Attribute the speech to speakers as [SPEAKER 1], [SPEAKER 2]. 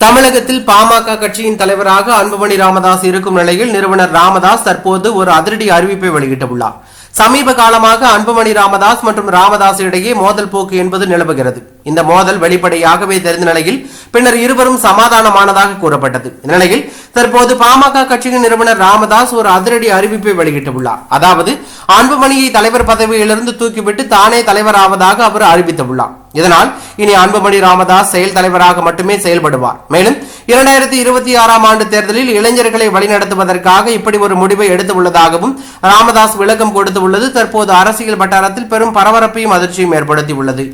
[SPEAKER 1] தமிழகத்தில் பாமக கட்சியின் தலைவராக அன்புமணி ராமதாஸ் இருக்கும் நிலையில் நிறுவனர் ராமதாஸ் தற்போது ஒரு அதிரடி அறிவிப்பை வெளியிட்டுள்ளார். சமீப காலமாக அன்புமணி ராமதாஸ் மற்றும் ராமதாஸ் இடையே மோதல் போக்கு என்பது நிலவுகிறது. இந்த மோதல் வெளிப்படையாகவே தெரிந்த நிலையில் பின்னர் இருவரும் சமாதானமானதாக கூறப்பட்டது. இந்த நிலையில் தற்போது பாமக கட்சியின் நிறுவனர் ராமதாஸ் ஒரு அதிரடி அறிவிப்பை வெளியிட்டுள்ளார். அதாவது அன்புமணியை தலைவர் பதவியிலிருந்து தூக்கிவிட்டு தானே தலைவராவதாக அவர் அறிவித்துள்ளார். இதனால் இனி அன்புமணி ராமதாஸ் செயல் தலைவராக மட்டுமே செயல்படுவார். மேலும் இரண்டாயிரத்தி இருபத்தி ஆறாம் ஆண்டு தேர்தலில் இளைஞர்களை வழிநடத்துவதற்காக இப்படி ஒரு முடிவை எடுத்துள்ளதாகவும் ராமதாஸ் விளக்கம் கொடுத்துள்ளது. தற்போது அரசியல் வட்டாரத்தில் பெரும் பரபரப்பையும் அதிர்ச்சியும் ஏற்படுத்தியுள்ளது.